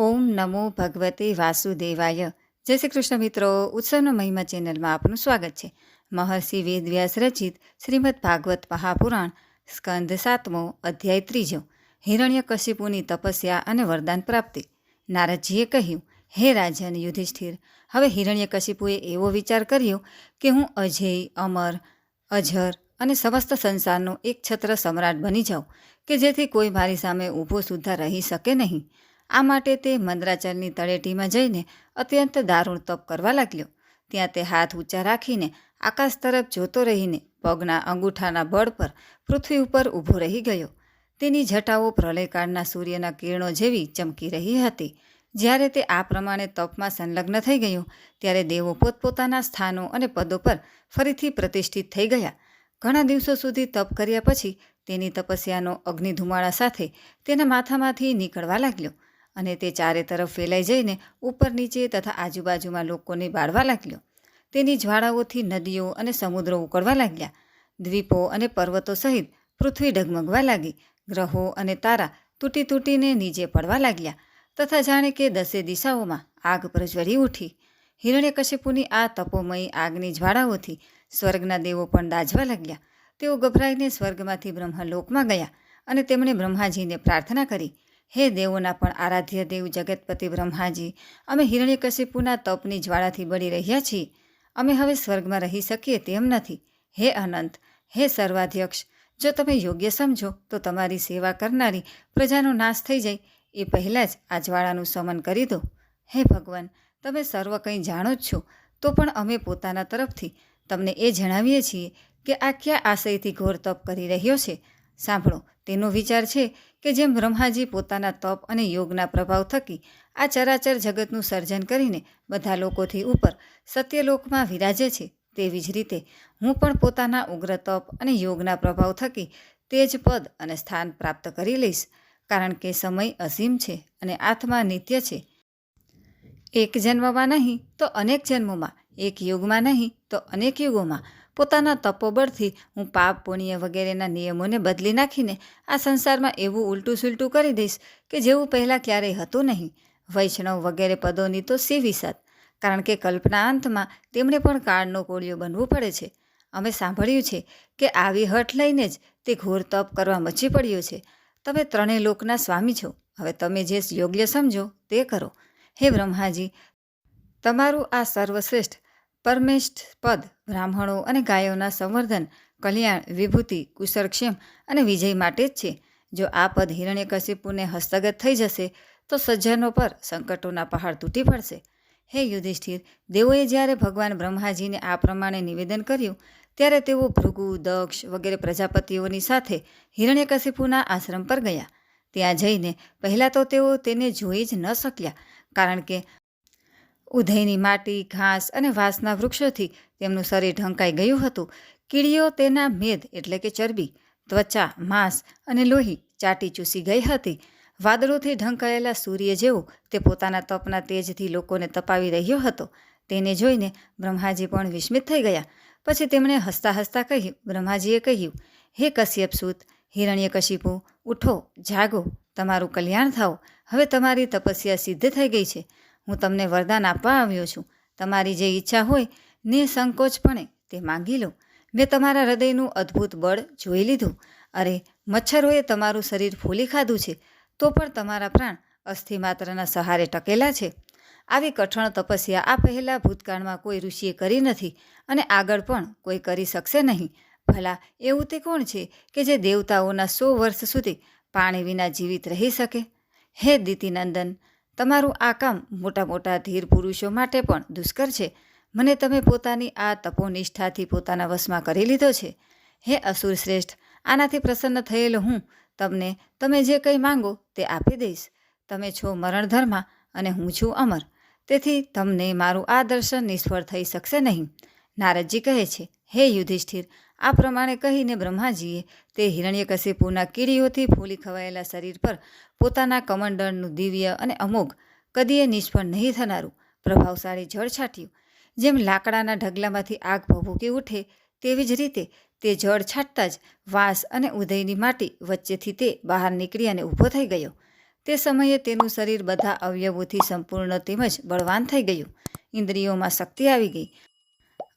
ઓમ નમો ભગવતે વાસુદેવાય. જય શ્રી કૃષ્ણ મિત્રો, ઉત્સવનો મહિમા ચેનલમાં આપનું સ્વાગત છે. મહર્ષિ વેદવ્યાસ રચિત શ્રીમદ ભાગવત મહાપુરાણ, સ્કંદ સાતમો અધ્યાય ત્રીજો. હિરણ્ય કશિપુની તપસ્યા અને વરદાન પ્રાપ્તિ. નારદજીએ કહ્યું, હે રાજન યુધિષ્ઠિર, હવે હિરણ્ય કશિપુએ એવો વિચાર કર્યો કે હું અજેય, અમર અજર અને સમસ્ત સંસારનો એક છત્ર સમ્રાટ બની જાઉં, કે જેથી કોઈ મારી સામે ઊભો સુદ્ધા રહી શકે નહીં. આ માટે તે મંદરાચલની તળેટીમાં જઈને અત્યંત દારૂણ તપ કરવા લાગ્યો. ત્યાં તે હાથ ઊંચા રાખીને આકાશ તરફ જોતો રહીને પગના અંગૂઠાના બળ પર પૃથ્વી ઉપર ઊભો રહી ગયો. તેની જટાઓ પ્રલયકાળના સૂર્યના કિરણો જેવી ચમકી રહી હતી. જ્યારે તે આ પ્રમાણે તપમાં સંલગ્ન થઈ ગયો, ત્યારે દેવો પોતપોતાના સ્થાનો અને પદો પર ફરીથી પ્રતિષ્ઠિત થઈ ગયા. ઘણા દિવસો સુધી તપ કર્યા પછી તેની તપસ્યાનો અગ્નિધુમાળા સાથે તેના માથામાંથી નીકળવા લાગ્યો. અને તે ચારે તરફ ફેલાઈ જઈને ઉપર નીચે તથા આજુબાજુમાં લોકોને બાળવા લાગ્યો. તેની જ્વાળાઓથી નદીઓ અને સમુદ્રો ઉકળવા લાગ્યા. દ્વીપો અને પર્વતો સહિત પૃથ્વી ડગમગવા લાગી. ગ્રહો અને તારા તૂટી તૂટીને નીચે પડવા લાગ્યા તથા જાણે કે દસે દિશાઓમાં આગ પ્રજ્વળી ઉઠી. હિરણ્યકશિપુની આ તપોમયી આગની જ્વાળાઓથી સ્વર્ગના દેવો પણ દાઝવા લાગ્યા. તેઓ ગભરાઈને સ્વર્ગમાંથી બ્રહ્મલોકમાં ગયા અને તેમણે બ્રહ્માજીને પ્રાર્થના કરી હે દેવોના પણ આરાધ્ય દેવ જગતપતિ બ્રહ્માજી, અમે હિરણ્યકશિપુના તપની જ્વાળાથી બળી રહ્યા છીએ. અમે હવે સ્વર્ગમાં રહી શકીએ તેમ નથી. હે અનંત, હે સર્વાધ્યક્ષ, જો તમે યોગ્ય સમજો, તો તમારી સેવા કરનારી પ્રજાનો નાશ થઈ જાય. એ પહેલાં જ આ જ્વાળાનું સમન કરી દો. હે ભગવાન, તમે સર્વ કંઈ જાણો જ છો, તો પણ અમે પોતાના તરફથી તમને એ જણાવીએ છીએ કે આ ક્યાં આશયથી ઘોર તપ કરી રહ્યો છે. સાંભળો તેનો વિચાર છે કે જેમ બ્રહ્માજી પોતાના તપ અને યોગના પ્રભાવ થકી આ ચરાચર જગતનું સર્જન કરીને બધા લોકોથી ઉપર સત્યલોકમાં વિરાજે છે, તેવી જ રીતે હું પણ પોતાના ઉગ્ર તપ અને યોગના પ્રભાવ થકી તે જ પદ અને સ્થાન પ્રાપ્ત કરી લઈશ, કારણ કે સમય અસીમ છે અને આત્મા નિત્ય છે. એક જન્મમાં નહીં તો અનેક જન્મોમાં, એક યુગમાં નહીં તો અનેક યુગોમાં પોતાના તપોબળથી હું પાપ, પુણ્ય વગેરેના નિયમોને બદલી નાખીને આ સંસારમાં એવું ઉલટું સુલટું કરી દઈશ કે જેવું પહેલાં ક્યારેય હતું નહીં. વૈષ્ણવ વગેરે પદોની તો સી વિસાત કારણ કે કલ્પના અંતમાં તેમણે પણ કાળનો કોળિયો બનવું પડે છે. અમે સાંભળ્યું છે કે આવી હઠ લઈને જ તે ઘોર તપ કરવા મચી પડ્યો છે. તમે ત્રણેય લોકના સ્વામી છો. હવે તમે જે યોગ્ય સમજો તે કરો. હે બ્રહ્માજી, તમારું આ સર્વશ્રેષ્ઠ પરમેષ્ઠ પદ બ્રાહ્મણો અને ગાયોના સંવર્ધન, કલ્યાણ, વિભૂતિ, કુશળક્ષેમ અને વિજય માટે જ છે. જો આ પદ હિરણ્યકશિપુને હસ્તગત થઈ જશે, તો સજ્જનો પર સંકટોના પહાડ તૂટી પડશે. હે યુધિષ્ઠિર, દેવોએ જ્યારે ભગવાન બ્રહ્માજીને આ પ્રમાણે નિવેદન કર્યું, ત્યારે તેઓ ભૃગુ, દક્ષ વગેરે પ્રજાપતિઓની સાથે હિરણ્યકશિપુના આશ્રમ પર ગયા. ત્યાં જઈને પહેલાં તો તેઓ તેને જોઈ જ ન શક્યા, કારણ કે ઉધઈની માટી, ઘાસ અને વાંસના વૃક્ષોથી તેમનું શરીર ઢંકાઈ ગયું હતું. કીડીઓ તેના મેદ એટલે કે ચરબી, ત્વચા, માંસ અને લોહી ચાટી ચૂસી ગઈ હતી. વાદળોથી ઢંકાયેલા સૂર્ય જેવો તે પોતાના તપના તેજથી લોકોને તપાવી રહ્યો હતો. તેને જોઈને બ્રહ્માજી પણ વિસ્મિત થઈ ગયા. પછી તેમણે હસતા હસતા કહ્યું, બ્રહ્માજીએ કહ્યું, હે કશ્યપ સૂત, હિરણ્ય કશિપુ, ઉઠો, જાગો, તમારું કલ્યાણ થાઓ. હવે તમારી તપસ્યા સિદ્ધ થઈ ગઈ છે. હું તમને વરદાન આપવા આવ્યો છું. તમારી જે ઈચ્છા હોય નિસંકોચપણે તે માંગી લો. મેં તમારા હૃદયનું અદ્ભુત બળ જોઈ લીધું. અરે, મચ્છરોએ તમારું શરીર ફૂલી ખાધું છે, તો પણ તમારા પ્રાણ અસ્થિ માત્રના સહારે ટકેલા છે. આવી કઠણ તપસ્યા આ પહેલાં ભૂતકાળમાં કોઈ ઋષિએ કરી નથી અને આગળ પણ કોઈ કરી શકશે નહીં. ભલા, એવું તે કોણ છે કે જે દેવતાઓના સો વર્ષ સુધી પાણી વિના જીવિત રહી શકે? હે દીતિનંદન તમારું આ કામ મોટા મોટા ધીર પુરુષો માટે પણ દુષ્કર છે. મને તમે પોતાની આ તપોનિષ્ઠાથી પોતાના વશમાં કરી લીધો છે. હે અસુર શ્રેષ્ઠ, આનાથી પ્રસન્ન થયેલો હું તમને તમે જે કંઈ માંગો તે આપી દઈશ. તમે છો મરણધર્મા અને હું છું અમર. તેથી તમને મારું આ દર્શન નિષ્ફળ થઈ શકશે નહીં. નારદજી કહે છે, હે યુધિષ્ઠિર આ પ્રમાણે કહીને બ્રહ્માજીએ તે હિરણ્યકશિપુના કીડીઓથી ફૂલી ખવાયેલા શરીર પર પોતાના કમંડળનું દિવ્ય અને અમોઘ કદીએ નિષ્ફળ નહીં થનારું પ્રભાવશાળી જળ છાંટ્યું. જેમ લાકડાના ઢગલામાંથી આગ ભભૂકી ઉઠે, તેવી જ રીતે તે જળ છાંટતા જ વાંસ અને ઉદયની માટી વચ્ચેથી તે બહાર નીકળી અને ઊભો થઈ ગયો. તે સમયે તેનું શરીર બધા અવયવોથી સંપૂર્ણ તેમજ બળવાન થઈ ગયું. ઇન્દ્રિયોમાં શક્તિ આવી ગઈ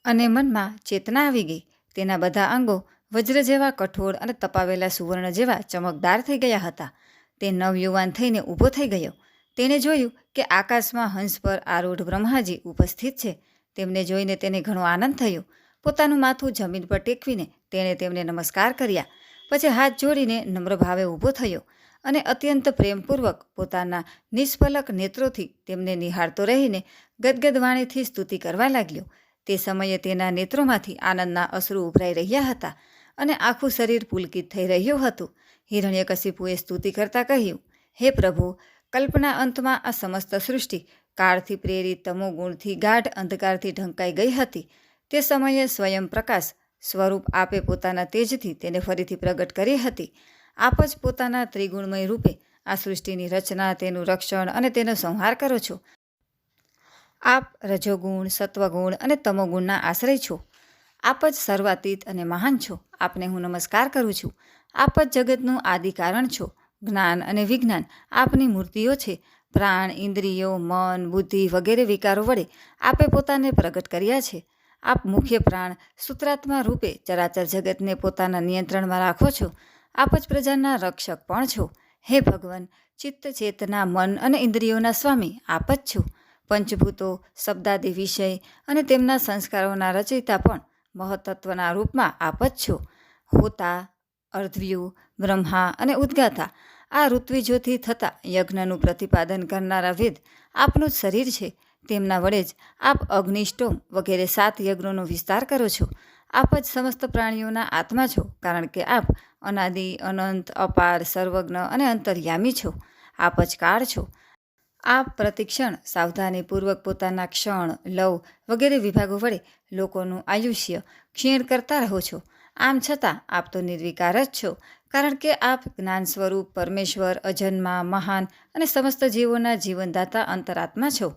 અને મનમાં ચેતના આવી ગઈ. તેના બધા અંગો વજ્ર જેવા કઠોર અને તપાવેલા સુવર્ણ જેવા ચમકદાર થઈ ગયા હતા. તે નવયુવાન થઈને ઊભો થઈ ગયો. તેણે જોયું કે આકાશમાં હંસ પર આરૂઢ બ્રહ્માજી ઉપસ્થિત છે. તેમને જોઈને તેને ઘણો આનંદ થયો. પોતાનું માથું જમીન પર ટેકવીને તેણે તેમને નમસ્કાર કર્યા. પછી હાથ જોડીને નમ્ર ભાવે ઊભો થયો અને અત્યંત પ્રેમપૂર્વક પોતાના નિષ્ફલક નેત્રોથી તેમને નિહાળતો રહીને ગદગદ વાણીથી સ્તુતિ કરવા લાગ્યો. તે સમયે તેના નેત્રોમાંથી આનંદના અશ્રુ ઉભરાઈ રહ્યા હતા અને આખું શરીર પુલકિત થઈ રહ્યું હતું. હિરણ્યકશિપુએ સ્તુતિ કરતા કહ્યું, હે પ્રભુ, કલ્પના અંતમાં આ સમસ્ત સૃષ્ટિ કાળથી પ્રેરિત તમોગુણથી ગાઢ અંધકારથી ઢંકાઈ ગઈ હતી. તે સમયે સ્વયં પ્રકાશ સ્વરૂપ આપે પોતાના તેજથી તેને ફરીથી પ્રગટ કરી હતી. આપ જ પોતાના ત્રિગુણમય રૂપે આ સૃષ્ટિની રચના, તેનું રક્ષણ અને તેનો સંહાર કરો છો. આપ રજોગુણ, સત્વગુણ અને તમોગુણના આશ્રય છો. આપ જ સર્વાતીત અને મહાન છો. આપને હું નમસ્કાર કરું છું. આપ જ જગતનું આદિ કારણ છો. જ્ઞાન અને વિજ્ઞાન આપની મૂર્તિઓ છે. પ્રાણ, ઇન્દ્રિયો, મન, બુદ્ધિ વગેરે વિકારો વડે આપે પોતાને પ્રગટ કર્યા છે. આપ મુખ્ય પ્રાણ, સૂત્રાત્મા રૂપે ચરાચર જગતને પોતાના નિયંત્રણમાં રાખો છો. આપ જ પ્રજાના રક્ષક પણ છો. હે ભગવાન ચિત્ત ચેતના મન અને ઇન્દ્રિયોના સ્વામી આપ જ છો. પંચભૂતો, શબ્દાદિ વિષય અને તેમના સંસ્કારોના રચયિતા પણ મહત્ત્વના રૂપમાં આપ જ છો. હોતા અર્ધવ્યુ બ્રહ્મા અને ઉદ્ગાતા આ ઋત્વિજોથી થતા યજ્ઞનું પ્રતિપાદન કરનારા વેદ આપનું જ શરીર છે. તેમના વડે જ આપ અગ્નિષ્ટોમ વગેરે સાત યજ્ઞોનો વિસ્તાર કરો છો. આપ જ સમસ્ત પ્રાણીઓના આત્મા છો, કારણ કે આપ અનાદિ, અનંત, અપાર સર્વજ્ઞ અને અંતર્યામી છો. આપ જ કાળ છો. આપ પ્રતિક્ષણ સાવધાનીપૂર્વક પોતાના ક્ષણ, લવ વગેરે વિભાગો વડે લોકોનું આયુષ્ય ક્ષીણ કરતા રહો છો. આમ છતાં આપ તો નિર્વિકાર જ છો, કારણ કે આપ જ્ઞાન સ્વરૂપ, પરમેશ્વર, અજન્મા, મહાન અને સમસ્ત જીવોના જીવનદાતા અંતરાત્મા છો.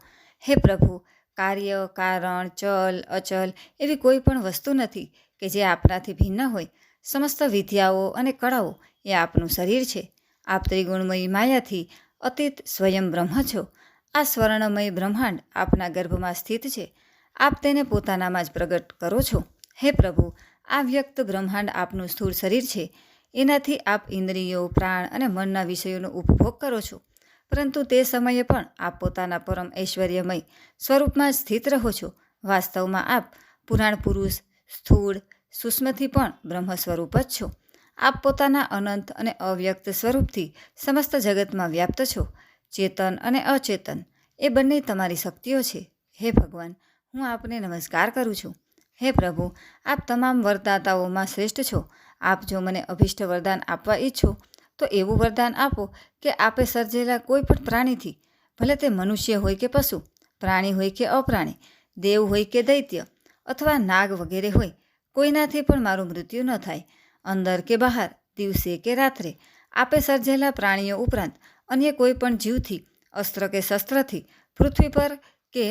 હે પ્રભુ, કાર્ય, કારણ, ચલ, અચલ એવી કોઈ પણ વસ્તુ નથી કે જે આપણાથી ભિન્ન હોય. સમસ્ત વિદ્યાઓ અને કળાઓ એ આપનું શરીર છે. આપ ત્રિગુણમયી માયાથી અતીત સ્વયં બ્રહ્મ છો. આ સ્વર્ણમય બ્રહ્માંડ આપના ગર્ભમાં સ્થિત છે. આપ તેને પોતાનામાં જ પ્રગટ કરો છો. હે પ્રભુ, આ વ્યક્ત બ્રહ્માંડ આપનું સ્થૂળ શરીર છે. એનાથી આપ ઇન્દ્રિયો, પ્રાણ અને મનના વિષયોનો ઉપભોગ કરો છો. પરંતુ તે સમયે પણ આપ પોતાના પરમ ઐશ્વર્યમય સ્વરૂપમાં સ્થિત રહો છો. વાસ્તવમાં આપ પુરાણ પુરુષ, સ્થૂળ, સૂક્ષ્મથી પણ બ્રહ્મ સ્વરૂપ જ છો. આપ પોતાના અનંત અને અવ્યક્ત સ્વરૂપથી સમસ્ત જગતમાં વ્યાપ્ત છો. ચેતન અને અચેતન, એ બંને તમારી શક્તિઓ છે. હે ભગવાન, હું આપને નમસ્કાર કરું છું. હે પ્રભુ, આપ તમામ વરદાતાઓમાં શ્રેષ્ઠ છો. આપ જો મને અભિષ્ટ વરદાન આપવા ઈચ્છો, તો એવું વરદાન આપો કે આપે સર્જેલા કોઈ પણ પ્રાણીથી, ભલે તે મનુષ્ય હોય કે પશુ, પ્રાણી હોય કે અપ્રાણી, દેવ હોય કે દૈત્ય, અથવા નાગ વગેરે હોય, કોઈનાથી પણ મારું મૃત્યુ ન થાય. અંદર કે બહાર, દિવસે કે રાત્રે. આપે સર્જેલા પ્રાણીઓ ઉપરાંત અન્ય કોઈ પણ જીવથી, અસ્ત્ર કે શસ્ત્રથી, પૃથ્વી પર કે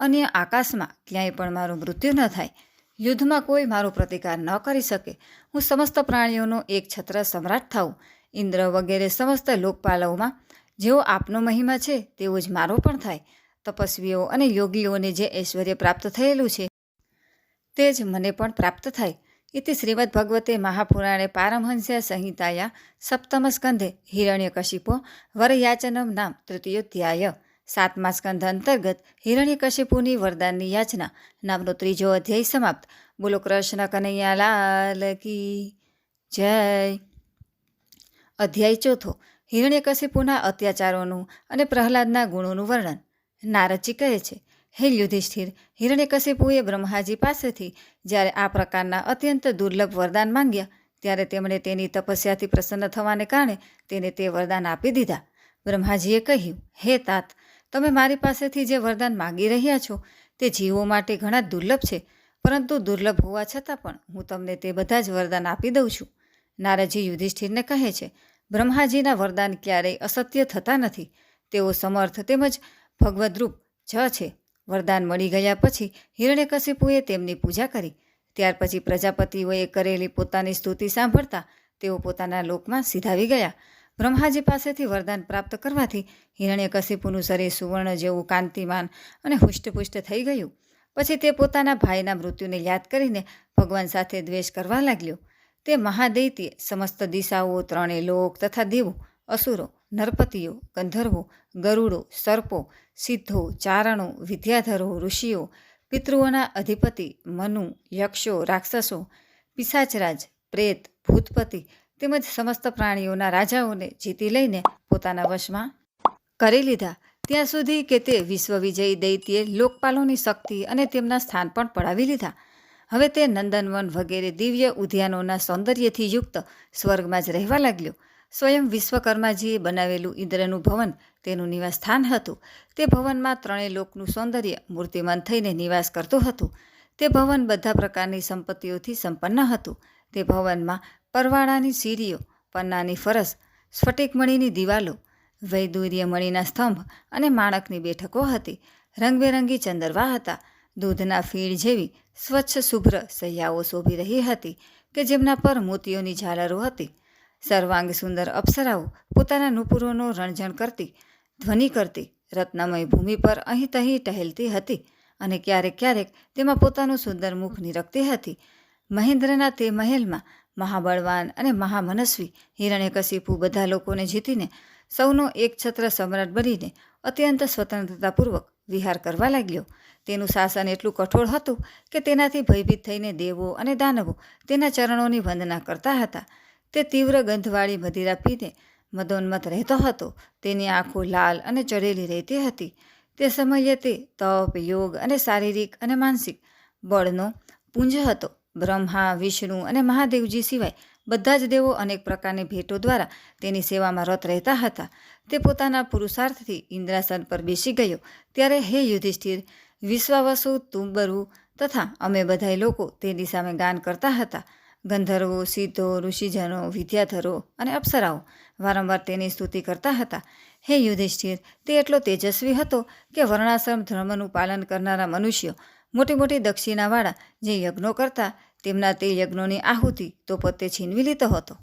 અન્ય આકાશમાં ક્યાંય પણ મારું મૃત્યુ ન થાય. યુદ્ધમાં કોઈ મારો પ્રતિકાર ન કરી શકે. હું સમસ્ત પ્રાણીઓનો એક છત્ર સમ્રાટ થાઉં. ઇન્દ્ર વગેરે સમસ્ત લોકપાલવમાં જેઓ આપનો મહિમા છે તેવો જ મારો પણ થાય. તપસ્વીઓ અને યોગીઓને જે ઐશ્વર્ય પ્રાપ્ત થયેલું છે, તે જ મને પણ પ્રાપ્ત થાય. ઇતિ श्रीमद्भगवते મહાપુરાણે પારમહંસ્યા સંહિતાયા सप्तमस्कन्धे હિરણ્યકશિપો વરયાચનમ નામ તૃતીયોધ્યાય સાતમા સ્કંધ અંતર્ગત હિરણ્યકશિપુની વરદાનની યાચના નામનો ત્રીજો અધ્યાય સમાપ્ત બોલો કૃષ્ણ કનૈયા લાલ કી જય અધ્યાય ચોથો હિરણ્યકશિપુના અત્યાચારોનું અને પ્રહલાદના ગુણોનું વર્ણન નારદજી કહે છે હે યુધિષ્ઠિર હિરણ્યકશિપુએ બ્રહ્માજી પાસેથી જ્યારે આ પ્રકારના અત્યંત દુર્લભ વરદાન માંગ્યા, ત્યારે તેમણે તેની તપસ્યાથી પ્રસન્ન થવાને કારણે તેને તે વરદાન આપી દીધા. બ્રહ્માજીએ કહ્યું, હે તાત, તમે મારી પાસેથી જે વરદાન માગી રહ્યા છો, તે જીવો માટે ઘણા દુર્લભ છે, પરંતુ દુર્લભ હોવા છતાં પણ હું તમને તે બધા જ વરદાન આપી દઉં છું. નારદજી યુધિષ્ઠિરને કહે છે, બ્રહ્માજીના વરદાન ક્યારેય અસત્ય થતા નથી. તેઓ સમર્થ તેમજ ભગવદ્રૂપ જ છે. વરદાન મળી ગયા પછી હિરણ્યકશિપુએ તેમની પૂજા કરી. ત્યાર પછી પ્રજાપતિઓએ કરેલી પોતાની સ્તુતિ સાંભળતા તેઓ પોતાના લોકમાં સીધાવી ગયા. બ્રહ્માજી પાસેથી વરદાન પ્રાપ્ત કરવાથી હિરણ્યકશિપુનું શરીર સુવર્ણ જેવું કાંતિમાન અને હુષ્ટપુષ્ટ થઈ ગયું. પછી તે પોતાના ભાઈના મૃત્યુને યાદ કરીને ભગવાન સાથે દ્વેષ કરવા લાગ્યો. તે મહાદૈત્ય, સમસ્ત દિશાઓ, ત્રણેય લોક તથા દેવો, અસુરો નરપતિઓ, ગંધર્વો, ગરુડો, સર્પો, સિદ્ધો, ચારણો, વિદ્યાધરો, ઋષિઓ, પિતૃઓના અધિપતિ, મનુ, યક્ષો, રાક્ષસો, પિશાચરાજ, પ્રેત, ભૂતપતિ તેમજ સમસ્ત પ્રાણીઓના રાજાઓને જીતી લઈને પોતાના વશમાં કરી લીધા. ત્યાં સુધી કે તે વિશ્વવિજયી, દૈત્યે, લોકપાલોની શક્તિ અને તેમના સ્થાન પણ પડાવી લીધા. હવે તે નંદનવન વગેરે દિવ્ય ઉદ્યાનોના સૌંદર્યથી યુક્ત સ્વર્ગમાં જ રહેવા લાગ્યો. સ્વયં વિશ્વકર્માજીએ બનાવેલું ઇન્દ્રનું ભવન તેનું નિવાસસ્થાન હતું. તે ભવનમાં ત્રણેય લોકનું સૌંદર્ય મૂર્તિમાન થઈને નિવાસ કરતું હતું. તે ભવન બધા પ્રકારની સંપત્તિઓથી સંપન્ન હતું. તે ભવનમાં પરવાળાની સીરીઓ પન્નાની ફરસ, સ્ફટિકમણીની દિવાલો વૈદુર્ય મણીના સ્તંભ અને માણકની બેઠકો હતી. રંગબેરંગી ચંદરવા હતા. દૂધના ફીણ જેવી સ્વચ્છ શુભ્ર સૈયાઓ શોભી રહી હતી કે જેમના પર મોતીઓની ઝાલરો હતી. સર્વાંગ સુંદર અપ્સરાઓ પોતાના નુપુરોનો રણઝણ કરતી, ધ્વનિ કરતી, રત્નમય ભૂમિ પર અહીં તહીં ટહેલતી હતી અને ક્યારેક ક્યારેક તેમાં પોતાનું સુંદર મુખ નિરખતી હતી. મહેન્દ્રના તે મહેલમાં મહાબળવાન અને મહામનસ્વી હિરણ્યકશિપુ બધા લોકોને જીતીને સૌનો એક છત્ર સમ્રાટ બનીને અત્યંત સ્વતંત્રતાપૂર્વક વિહાર કરવા લાગ્યો. તેનું શાસન એટલું કઠોળ હતું કે તેનાથી ભયભીત થઈને દેવો અને દાનવો તેના ચરણોની વંદના કરતા હતા. તે તીવ્ર ગંધવાળી મદિરા પીને મદોન્મત રહેતો હતો. તેની આંખો લાલ અને ચડેલી રહેતી હતી. તે સમયે તે તપ, યોગ અને શારીરિક અને માનસિક બળનો પુંજ હતો. બ્રહ્મા, વિષ્ણુ અને મહાદેવજી સિવાય બધા જ દેવો અનેક પ્રકારની ભેટો દ્વારા તેની સેવામાં રત રહેતા હતા. તે પોતાના પુરુષાર્થથી ઇન્દ્રાસન પર બેસી ગયો. ત્યારે હે યુધિષ્ઠિર, વિશ્વાવસુ, તુંબરુ તથા અમે બધાય લોકો તેની સામે ગાન કરતા હતા. ગંધર્વો, સિદ્ધો, ઋષિજનો, વિદ્યાધરો અને અપ્સરાઓ વારંવાર તેની સ્તુતિ કરતા હતા. હે યુધિષ્ઠિર, તે એટલો તેજસ્વી હતો કે વર્ણાશ્રમ ધર્મનું પાલન કરનારા મનુષ્યો મોટી મોટી દક્ષિણાવાળા જે યજ્ઞો કરતા, તેમના તે યજ્ઞોની આહુતિ તો પોતે છીનવી લીધો હતો.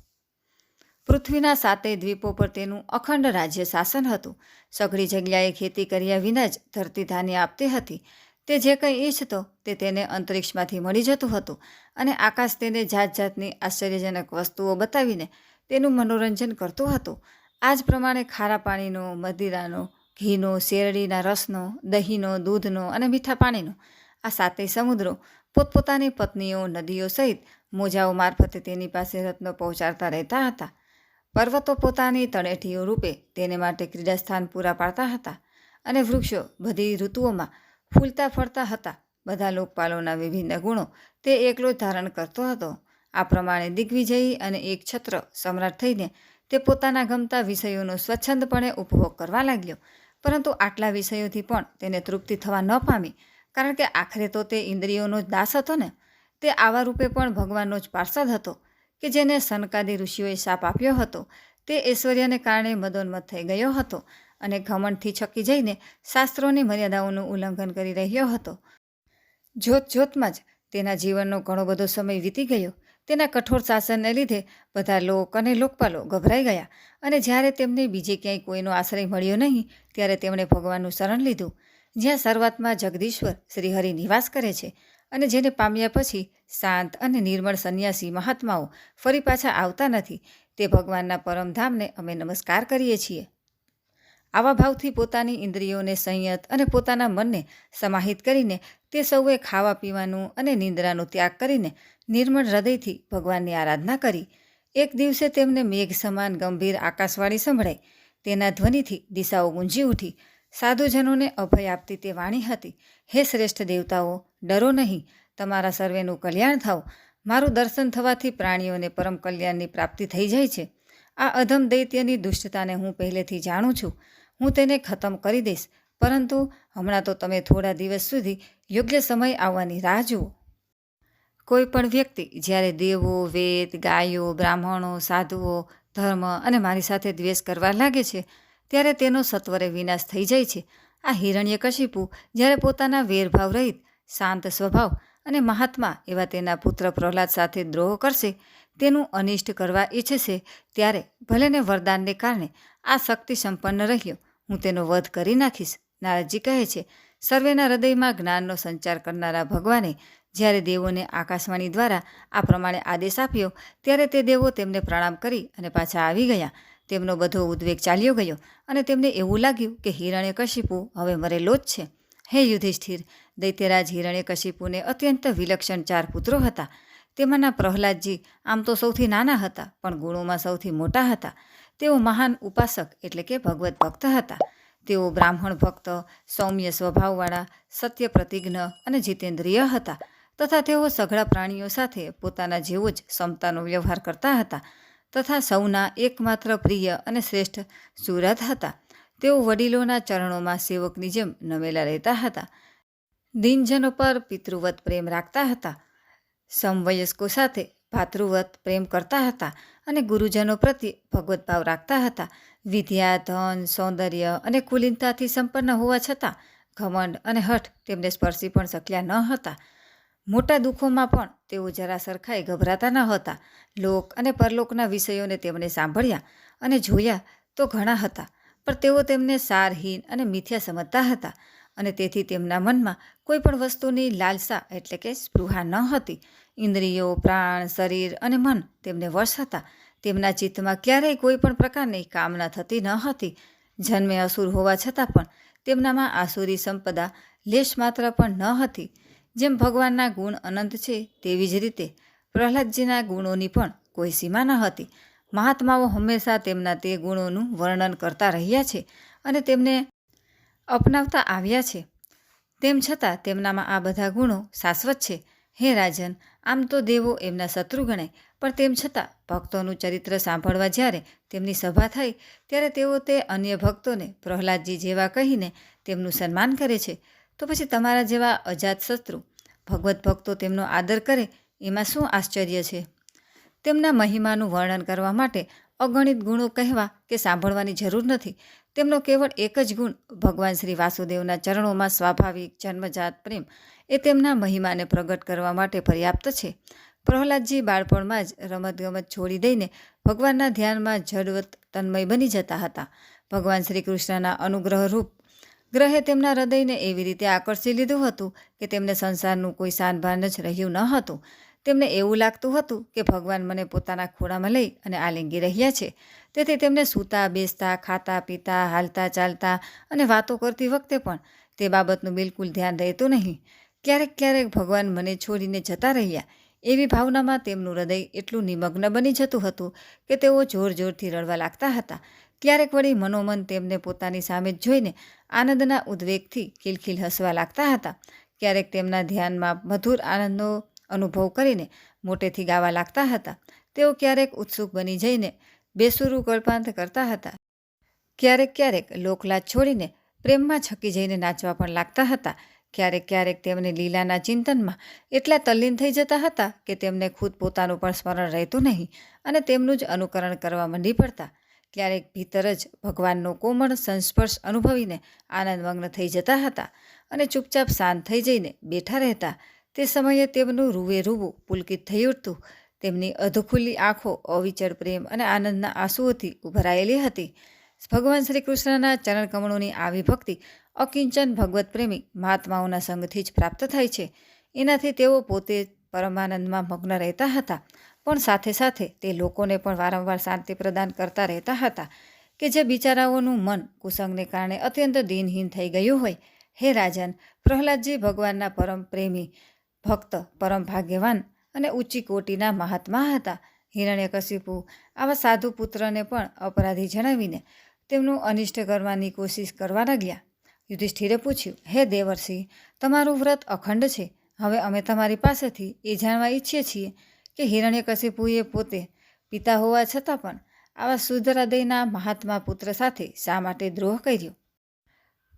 પૃથ્વીના સાતેય દ્વીપો પર તેનું અખંડ રાજ્ય શાસન હતું. સઘળી જગ્યાએ ખેતી કર્યા વિના જ ધરતી ધાન્ય આપતી હતી. તે જે કંઈ ઈચ્છતો તે તેને અંતરિક્ષમાંથી મળી જતું હતું અને આકાશ તેને જાત જાતની આશ્ચર્યજનક વસ્તુઓ બતાવીને તેનું મનોરંજન કરતું હતું. આ જ પ્રમાણે ખારા પાણીનો, મદિરાનો, ઘીનો, શેરડીના રસનો, દહીંનો, દૂધનો અને મીઠા પાણીનો, આ સાતેય સમુદ્રો પોતપોતાની પત્નીઓ, નદીઓ સહિત મોજાઓ મારફતે તેની પાસે રત્નો પહોંચાડતા રહેતા હતા. પર્વતો પોતાની તળેટીઓ રૂપે તેને માટે ક્રીડાસ્થાન પૂરા પાડતા હતા અને વૃક્ષો બધી ઋતુઓમાં ફૂલતા ફળતા હતા. બધા લોકપાલોના વિભિન્ન ગુણો તે એકલો ધારણ કરતો હતો. આ પ્રમાણે દિગ્વિજયી અને એક છત્ર સમ્રાટ થઈને તે પોતાના ગમતા વિષયોનો સ્વચ્છંદપણે ઉપભોગ કરવા લાગ્યો. પરંતુ આટલા વિષયોથી પણ તેને તૃપ્તિ થવા ન પામી, કારણ કે આખરે તો તે ઇન્દ્રિયોનો જ દાસ હતો ને. તે આવા રૂપે પણ ભગવાનનો જ પાર્ષદ હતો, કે જેને સનકાદી ઋષિઓએ શાપ આપ્યો હતો. તે ઐશ્વર્યને કારણે મદોન્મત થઈ ગયો હતો. અને ઘમંડથી છકી જઈને શાસ્ત્રોની મર્યાદાઓનું ઉલ્લંઘન કરી રહ્યો હતો. જોત જોતમાં જ તેના જીવનનો ઘણો બધો સમય વીતી ગયો. તેના કઠોર શાસનને લીધે બધા લોક અને લોકપાલો ગભરાઈ ગયા અને જ્યારે તેમને બીજે ક્યાંય કોઈનો આશ્રય મળ્યો નહીં, ત્યારે તેમણે ભગવાનનું શરણ લીધું. જ્યાં શરૂઆતમાં જગદીશ્વર શ્રીહરિ નિવાસ કરે છે અને જેને પામ્યા પછી શાંત અને નિર્મળ સંન્યાસી મહાત્માઓ ફરી પાછા આવતા નથી, તે ભગવાનના પરમધામને અમે નમસ્કાર કરીએ છીએ. આવા ભાવથી પોતાની ઇન્દ્રિયોને સંયત અને પોતાના મનને સમાહિત કરીને તે સૌએ ખાવા પીવાનું અને નિંદ્રાનો ત્યાગ કરીને નિર્મળ હૃદયથી ભગવાનની આરાધના કરી. એક દિવસે તેમને મેઘ સમાન ગંભીર આકાશવાણી સંભળાઈ. તેના ધ્વનિથી દિશાઓ ગુંજી ઉઠી. સાધુજનોને અભય આપતી તે વાણી હતી, હે શ્રેષ્ઠ દેવતાઓ, ડરો નહીં. તમારા સર્વેનું કલ્યાણ થાવ. મારું દર્શન થવાથી પ્રાણીઓને પરમ કલ્યાણની પ્રાપ્તિ થઈ જાય છે. આ અધમ દૈત્યની દુષ્ટતાને હું પહેલેથી જાણું છું. હું તેને ખતમ કરી દઈશ. પરંતુ હમણાં તો તમે થોડા દિવસ સુધી યોગ્ય સમય આવવાની રાહ જુઓ. કોઈ પણ વ્યક્તિ, જ્યારે દેવો, વેદ, ગાયો, બ્રાહ્મણો, સાધુઓ, ધર્મ અને મારી સાથે દ્વેષ કરવા લાગે છે, ત્યારે તેનો સત્વરે વિનાશ થઈ જાય છે. આ હિરણ્યકશિપુ જ્યારે પોતાના વેરભાવ રહિત, શાંત સ્વભાવ અને મહાત્મા એવા તેના પુત્ર પ્રહલાદ સાથે દ્રોહ કરશે, તેનું અનિષ્ટ કરવા ઈચ્છશે ત્યારે ભલેને વરદાનને કારણે આ શક્તિ સંપન્ન રહ્યો. હું તેનો વધ કરી નાખીશ. નારદજી કહે છે, સર્વેના હૃદયમાં જ્ઞાનનો સંચાર કરનારા ભગવાને જ્યારે દેવોને આકાશવાણી દ્વારા આ પ્રમાણે આદેશ આપ્યો, ત્યારે તે દેવો તેમને પ્રણામ કરી અને પાછા આવી ગયા. તેમનો બધો ઉદ્વેગ ચાલ્યો ગયો અને તેમને એવું લાગ્યું કે હિરણ્યકશિપુ હવે મરેલો જ છે. હે યુધિષ્ઠિર, દૈત્યરાજ હિરણ્યકશિપુને અત્યંત વિલક્ષણ ચાર પુત્રો હતા. તેમાંના પ્રહલાદજી આમ તો સૌથી નાના હતા, પણ ગુણોમાં સૌથી મોટા હતા. તેઓ મહાન ઉપાસક એટલે કે ભગવત ભક્ત હતા. તેઓ બ્રાહ્મણ ભક્ત, સૌમ્ય સ્વભાવવાળા, સત્ય પ્રતિજ્ઞ અને જીતેન્દ્રિય હતા તથા તેઓ સઘળા પ્રાણીઓ સાથે પોતાના જેવો જ સમતાનો વ્યવહાર કરતા હતા તથા સૌના એકમાત્ર પ્રિય અને શ્રેષ્ઠ સુરત હતા. તેઓ વડીલોના ચરણોમાં સેવકની જેમ નમેલા રહેતા હતા. દિનજનો પર પિતૃવત પ્રેમ રાખતા હતા. સમવયસ્કો સાથે ભાતૃવત પ્રેમ કરતા હતા અને ગુરુજનો પ્રત્યે ભગવત ભાવ રાખતા હતા. વિદ્યા, ધન, સૌંદર્ય અને કુલીનતાથી સંપન્ન હોવા છતાં ઘમંડ અને હઠ તેમને સ્પર્શી પણ શક્યા ન હતા. મોટા દુઃખોમાં પણ તેઓ જરા સરખાએ ગભરાતા ન હતા. લોક અને પરલોકના વિષયોને તેમણે સાંભળ્યા અને જોયા તો ઘણા હતા, પણ તેઓ તેમને સારહીન અને મિથ્યા સમજતા હતા અને તેથી તેમના મનમાં કોઈ પણ વસ્તુની લાલસા એટલે કે સ્પૃહા ન હતી. ઇન્દ્રિયો, પ્રાણ, શરીર અને મન તેમને વશ હતા તેમના ચિત્તમાં ક્યારેય કોઈ પણ પ્રકારની કામના થતી ન હતી. જન્મે અસુર હોવા છતાં પણ તેમનામાં આસુરી સંપદા લેશ માત્ર પણ ન હતી. જેમ ભગવાનના ગુણ અનંત છે તેવી જ રીતે પ્રહલાદજીના ગુણોની પણ કોઈ સીમા ન હતી. મહાત્માઓ હંમેશા તેમના તે ગુણોનું વર્ણન કરતા રહ્યા છે અને તેમને અપનાવતા આવ્યા છે. તેમ છતાં તેમનામાં આ બધા ગુણો શાશ્વત છે. હે રાજન, આમ તો દેવો એમના શત્રુ ગણાય, પણ તેમ છતાં ભક્તોનું ચરિત્ર સાંભળવા જ્યારે તેમની સભા થઈ, ત્યારે તેઓ તે અન્ય ભક્તોને પ્રહલાદજી જેવા કહીને તેમનું સન્માન કરે છે. તો પછી તમારા જેવા અજાત શત્રુ, ભગવત ભક્તો તેમનો આદર કરે, એમાં શું આશ્ચર્ય છે? તેમના મહિમાનું વર્ણન કરવા માટે અગણિત ગુણો કહેવા કે સાંભળવાની જરૂર નથી. તેમનો કેવળ એક જ ગુણ ભગવાન શ્રી વાસુદેવના ચરણોમાં સ્વાભાવિક જન્મજાત પ્રેમ એ તેમના મહિમાને પ્રગટ કરવા માટે પર્યાપ્ત છે. પ્રહલાદજી બાળપણમાં જ રમતગમત છોડી દઈને ભગવાનના ધ્યાનમાં જડવત તન્મય બની જતા હતા. ભગવાન શ્રી કૃષ્ણના અનુગ્રહરૂપ ગ્રહે તેમના હૃદયને એવી રીતે આકર્ષી લીધું હતું કે તેમને સંસારનું કોઈ સાનભાન જ રહ્યું ન હતું. તેમને એવું લાગતું હતું કે ભગવાન મને પોતાના ખોળામાં લઈ અને આલિંગી રહ્યા છે. તેથી તેમને સૂતા, બેસતા, ખાતા, પીતા, હાલતા ચાલતા અને વાતો કરતી વખતે પણ તે બાબતનું બિલકુલ ધ્યાન રહેતું નહીં. ક્યારેક ક્યારેક ભગવાન મને છોડીને જતા રહ્યા. એવી ભાવનામાં તેમનું હૃદય એટલું નિમગ્ન બની જતું હતું કે તેઓ જોર જોરથી રડવા લાગતા હતા. ક્યારેક વળી મનોમન તેમને પોતાની સામે જ જોઈને આનંદના ઉદ્વેગથી ખિલખિલ હસવા લાગતા હતા. ક્યારેક તેમના ધ્યાનમાં મધુર આનંદનો અનુભવ કરીને મોટેથી ગાવા લાગતા હતા. તેઓ ક્યારેક ઉત્સુક બની જઈને બેસુરું કલ્પાંત કરતા હતા. ક્યારેક ક્યારેક લોકલાજ છોડીને પ્રેમમાં છકી જઈને નાચવા પણ લાગતા હતા. ક્યારેક ક્યારેક તેમને લીલાના ચિંતનમાં એટલા તલ્લીન થઈ જતા હતા કે તેમને ખુદ પોતાનું પણ સ્મરણ રહેતું નહીં અને તેમનું જ અનુકરણ કરવા માંડી પડતા. ક્યારેક ભીતર જ ભગવાનનો કોમળ સંસ્પર્શ અનુભવીને આનંદમગ્ન થઈ જતા હતા અને ચૂપચાપ શાંત થઈ જઈને બેઠા રહેતા. તે સમયે તેમનું રૂવે રૂવું પુલકિત થઈ ઉઠતું. તેમની અધખુલ્લી આંખો અવિચળ પ્રેમ અને આનંદના આંસુઓથી ઉભરાયેલી હતી. ભગવાન શ્રી કૃષ્ણના ચરણકમણોની આવી ભક્તિ અકિંચન ભગવત પ્રેમી મહાત્માઓના સંગથી જ પ્રાપ્ત થાય છે. એનાથી તેઓ પોતે પરમાનંદમાં મગ્ન રહેતા હતા, પણ સાથે સાથે તે લોકોને પણ વારંવાર શાંતિ પ્રદાન કરતા રહેતા હતા કે જે બિચારાઓનું મન કુસંગને કારણે અત્યંત દિનહીન થઈ ગયું હોય. હે રાજન, પ્રહલાદજી ભગવાનના પરમ પ્રેમી ભક્ત, પરમ ભાગ્યવાન અને ઊંચી કોટીના મહાત્મા હતા. હિરણ્યકશિપુ આવા સાધુ પુત્રને પણ અપરાધી જણાવીને તેમનું અનિષ્ટ કરવાની કોશિશ કરવા લાગ્યા. યુધિષ્ઠિરે પૂછ્યું, હે દેવર્ષિ, તમારું વ્રત અખંડ છે. હવે અમે તમારી પાસેથી એ જાણવા ઈચ્છીએ છીએ કે હિરણ્યકશિપુએ પોતે પિતા હોવા છતાં પણ આવા શુદ્ધ હૃદયના મહાત્મા પુત્ર સાથે શા માટે દ્રોહ કર્યો?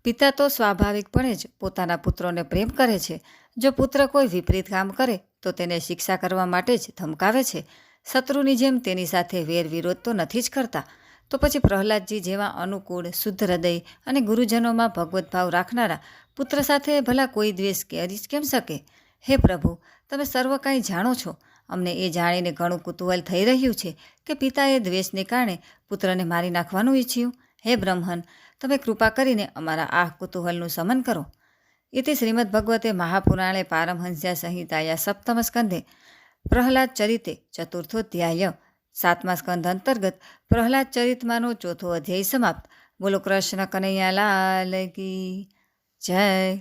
પિતા તો સ્વાભાવિકપણે જ પોતાના પુત્રોને પ્રેમ કરે છે. જો પુત્ર કોઈ વિપરીત કામ કરે, તો તેને શિક્ષા કરવા માટે જ ધમકાવે છે. શત્રુની જેમ તેની સાથે વેર વિરોધ તો નથી જ કરતા. તો પછી પ્રહલાદજી જેવા અનુકૂળ, શુદ્ધ હૃદય અને ગુરુજનોમાં ભગવત ભાવ રાખનારા પુત્ર સાથે ભલા કોઈ દ્વેષ કે અરીજ કેમ શકે? હે પ્રભુ, તમે સર્વ કાંઈ જાણો છો? અમને એ જાણીને ઘણું કુતૂહલ થઈ રહ્યું છે કે પિતાએ દ્વેષને કારણે પુત્રને મારી નાખવાનું ઈચ્છ્યું. હે બ્રહ્મન, તમે કૃપા કરીને અમારા આ કુતૂહલનું શમન કરો. ઇતિ શ્રીમદ્ભગવતે મહાપુરાણે પારમહંસ્યા સંહિતાયા સપ્તમ સ્કંધે પ્રહલાદ ચરિતે ચતુર્થોધ્યાય સાતમા સ્કંધ અંતર્ગત પ્રહલાદ ચરિતમાંનો ચોથો અધ્યાય સમાપ્ત. બોલો કૃષ્ણ કનૈયા લાલ કી જય.